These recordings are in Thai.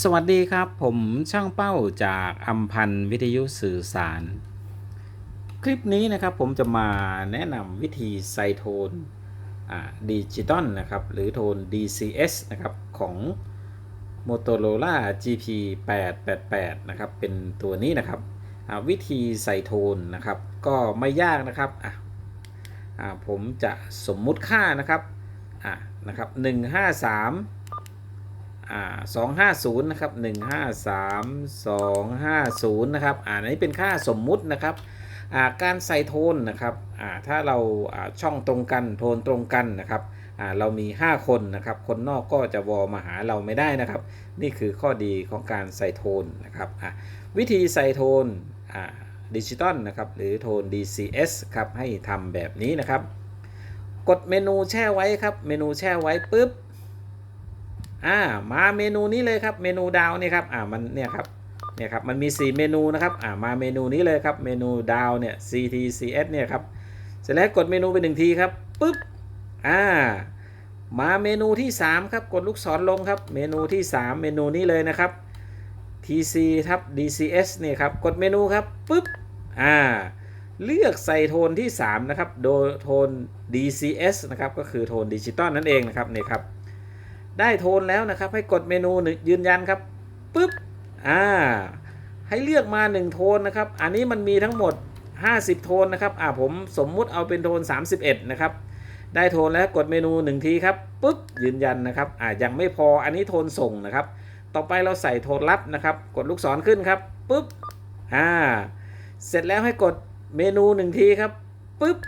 สวัสดีครับ ผมช่างเป้าจากอัมพันธ์วิทยุสื่อสาร คลิปนี้นะครับผมจะมาแนะนำวิธีใส่โทนดิจิตอลนะครับ หรือโทน DCS นะครับของ Motorola GP 888นะครับ เป็นตัวนี้นะครับวิธีใส่โทนนะครับ ก็ไม่ยากนะครับผมจะสมมุติค่านะครับนะครับ153 อ่า250นะครับ153 250นะครับอ่าอันนี้เป็นค่าสมมุตินะครับอ่าการใส่โทนนะครับอ่าถ้าเราอ่าช่องตรงกันโทนตรงกันนะครับอ่าเรามี 5 คนนะครับ คนนอกก็จะวอมาหาเราไม่ได้นะครับ นี่คือข้อดีของการใส่โทนนะครับอ่าวิธีใส่โทนอ่าดิจิตอลนะครับหรือโทน DCS ครับให้ทำแบบนี้นะครับ กดเมนูแช่ไว้ครับ เมนูแช่ไว้ปุ๊บ อ่ามาเมนูนี้เลยครับเมนูดาวนี่ครับอ่ามันเนี่ยครับเนี่ยครับมันมี 4 เมนูนะครับอ่ามาเมนูนี้เลยครับเมนูดาวเนี่ย CTCS เนี่ยครับเสร็จแล้วกดเมนูไปหนึ่งทีครับปุ๊บอ่ามาเมนูที่ 3 ครับกดลูกศรลงครับ เมนูที่ 3 เมนูนี้เลยนะครับ TC ทับ DCS เนี่ยครับกดเมนูครับปุ๊บอ่าเลือกใส่โทนที่ 3 นะครับ โดยโทน DCS นะครับก็คือโทนดิจิตอลนั่นเองนะครับเนี่ยครับ ได้โทนแล้วนะครับ ให้กดเมนูหนึ่งยืนยันครับปุ๊บอ่าให้เลือกมา 1 โทนนะครับ อันนี้มันมีทั้งหมด 50 โทนนะครับอ่าผมสมมุติเอาเป็นโทน 31 นะครับ ได้โทนแล้วกดเมนู 1 ทีครับปุ๊บยืนยันนะครับอ่ายังไม่พออันนี้โทนส่งนะครับ ต่อไปเราใส่โทนลับนะครับ กดลูกศรขึ้นครับปุ๊บอ่าเสร็จแล้วให้กดเมนู 1 ทีครับปุ๊บ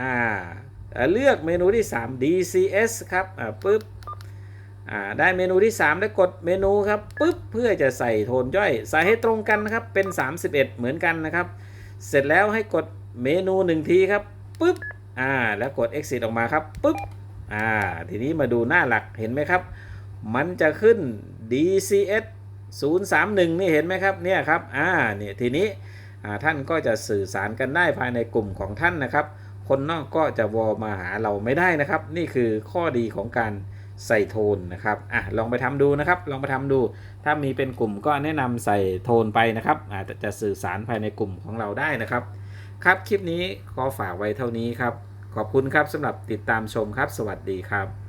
อ่าเลือกเมนูที่ 3 DCS ครับอ่าปุ๊บ ได้เมนูที่3ได้วกดเมนูครับปุ๊บเพื่อจะใส่โทนย่อย ใส่ให้ตรงกันนะครับเป็น 31 เหมือนกันนะครับ เสร็จแล้วให้กดเมนู1ทีครับปุ๊บอ่าแล้วกด exit ออกมาครับปุ๊บอ่าทีนี้มาดูหน้าหลักเห็นไหมครับ มันจะขึ้น DCS 031 นี่เห็นไหมครับเนี่ยครับอ่าเนี่ยทีนี้อ่าท่านก็จะสื่อสารกันได้ภายในกลุ่มของท่านนะครับ คนนอกก็จะวอมาหาเราไม่ได้นะครับ นี่คือข้อดีของการ ใส่โทนนะครับอะลองไปทำดูนะครับ ลองไปทำดู ถ้ามีเป็นกลุ่มก็แนะนำใส่โทนไปนะครับอาจจะสื่อสารภายในกลุ่มของเราได้นะครับ ครับคลิปนี้ขอฝากไว้เท่านี้ครับ ขอบคุณครับสำหรับติดตามชมครับ สวัสดีครับ